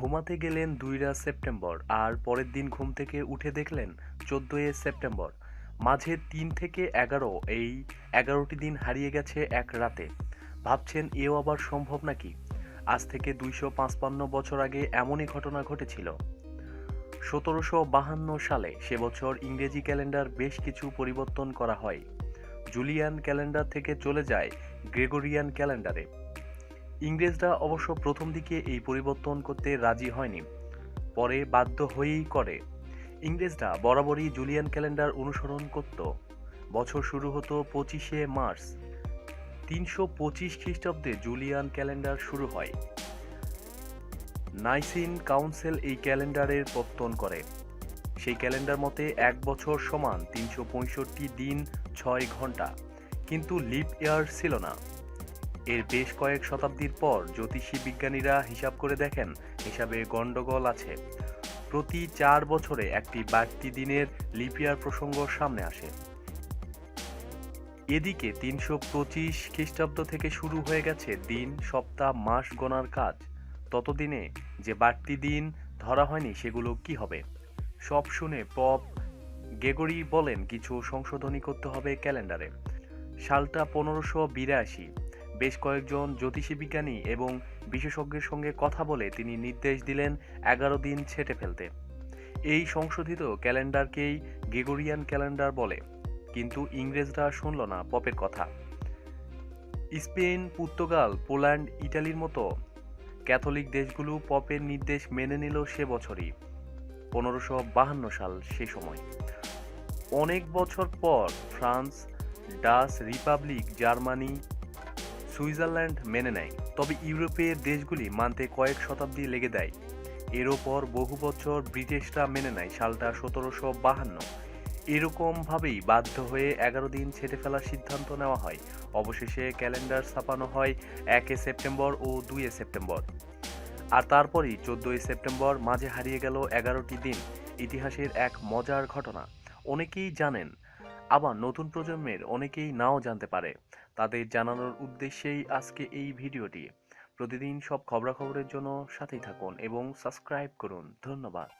ঘুমাতে গেলেন দুইরা সেপ্টেম্বর আর পরের দিন ঘুম থেকে উঠে দেখলেন চোদ্দোই সেপ্টেম্বর। মাঝে তিন থেকে এগারো, এই এগারোটি দিন হারিয়ে গেছে এক রাতে। ভাবছেন, এও আবার সম্ভব নাকি? আজ থেকে দুইশো পাঁচপান্ন বছর আগে এমনই ঘটনা ঘটেছিল। সতেরোশো বাহান্ন সালে সে বছর ইংরেজি ক্যালেন্ডার বেশ কিছু পরিবর্তন করা হয়। জুলিয়ান ক্যালেন্ডার থেকে চলে যায় গ্রেগরিয়ান ক্যালেন্ডারে। ইংরেজরা অবশ্য প্রথম দিকে এই পরিবর্তন করতে রাজি হয়নি। পরে বাধ্য হয়েই করে। ইংরেজরা বরাবরই জুলিয়ান ক্যালেন্ডার অনুসরণ করত। বছর শুরু হতো পঁচিশে মার্চ। তিনশো পঁচিশ খ্রিস্টাব্দে জুলিয়ান ক্যালেন্ডার শুরু হয়। নাইসিন কাউন্সিল এই ক্যালেন্ডারের পত্তন করে। সেই ক্যালেন্ডার মতে এক বছর সমান তিনশো পঁয়ষট্টি দিন, ছয় ঘণ্টা কিন্তু লিপ ইয়ার ছিল না। এর বেশ কয়েক শতাব্দীর পর জ্যোতিষী বিজ্ঞানীরা হিসাব করে দেখেন, হিসাবে গন্ডগোল আছে। প্রতি চার বছরে একটি বাড়তি দিনের লিপিয়ার প্রসঙ্গ সামনে আসে। এদিকে তিনশো পঁচিশ খ্রিস্টাব্দ থেকে শুরু হয়ে গেছে দিন, সপ্তাহ, মাস গণার কাজ। ততদিনে যে বাড়তি দিন ধরা হয়নি সেগুলো কি হবে? সব শুনে পপ গেগরি বলেন, কিছু সংশোধনী করতে হবে ক্যালেন্ডারে। সালটা পনেরোশো বিরাশি। বেশ কয়েকজন জ্যোতিষী বিজ্ঞানী এবং বিশেষজ্ঞের সঙ্গে কথা বলে তিনি নির্দেশ দিলেন এগারো দিন ছেটে ফেলতে। এই সংশোধিত ক্যালেন্ডারকেই গেগোরিয়ান ক্যালেন্ডার বলে, কিন্তু ইংরেজরা শুনল না পপের কথা। স্পেন, পর্তুগাল, পোল্যান্ড, ইটালির মতো ক্যাথলিক দেশগুলো পপের নির্দেশ মেনে নিল সে বছরই, পনেরোশো বাহান্ন সাল সে সময়। অনেক বছর পর France, Dutch Republic, Germany Switzerland মেনে নেয়। তবে ইউরোপের দেশগুলি মানতে কয়েক শতাব্দী লেগে দেয়। এর ওপর বহু বছর ব্রিটিশরা মেনে নেয় সালটা সতেরোশো বাহান্ন। এরকমভাবেই বাধ্য হয়ে এগারো দিন ছেটে ফেলার সিদ্ধান্ত নেওয়া হয়। অবশেষে ক্যালেন্ডার ছাপানো হয় একে সেপ্টেম্বর ও দুই সেপ্টেম্বর। আর তারপরই চোদ্দোই সেপ্টেম্বর মাঝে হারিয়ে গেল এগারোটি দিন। ইতিহাসের এক মজার ঘটনা। অনেকেই জানেন আবার নতুন প্রজন্মের অনেকেই নাও জানতে পারে। তাদের জানানোর উদ্দেশ্যেই আজকে এই ভিডিওটি। প্রতিদিন সব খবরাখবরের জন্য সাথেই থাকুন এবং সাবস্ক্রাইব করুন। ধন্যবাদ।